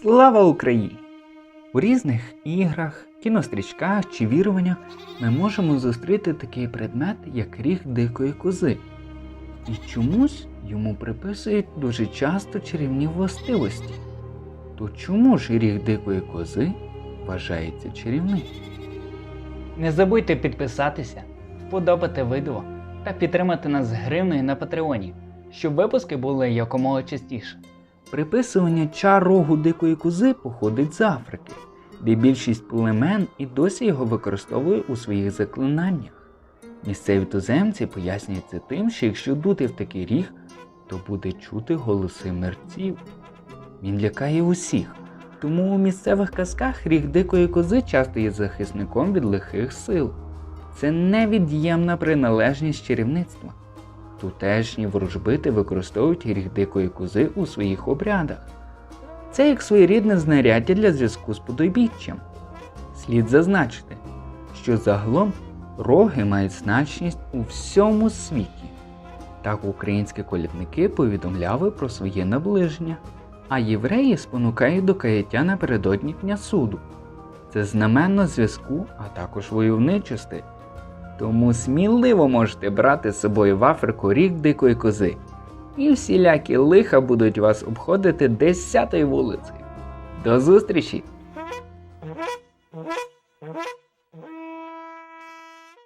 Слава Україні! У різних іграх, кінострічках чи віруваннях ми можемо зустріти такий предмет, як ріг дикої кози. І чомусь йому приписують дуже часто чарівні властивості. То чому ж ріг дикої кози вважається чарівним? Не забудьте підписатися, вподобати відео та підтримати нас гривною на Патреоні, щоб випуски були якомога частіше. Приписування чар рогу дикої кози походить з Африки, де більшість племен і досі його використовує у своїх заклинаннях. Місцеві туземці пояснюють це тим, що якщо дути в такий ріг, то буде чути голоси мерців. Він лякає усіх, тому у місцевих казках ріг дикої кози часто є захисником від лихих сил. Це невід'ємна приналежність чарівництва. Тутешні ворожбити використовують ріг дикої кози у своїх обрядах. Це як своєрідне знаряддя для зв'язку з подойбіччям. Слід зазначити, що загалом роги мають значність у всьому світі. Так українські колядники повідомляли про своє наближення, а євреї спонукають до каяття напередодні дня суду. Це знаменно зв'язку, а також войовничості. Тому сміливо можете брати з собою в Африку рік дикої кози. І всілякі лиха будуть вас обходити десятою вулицею. До зустрічі!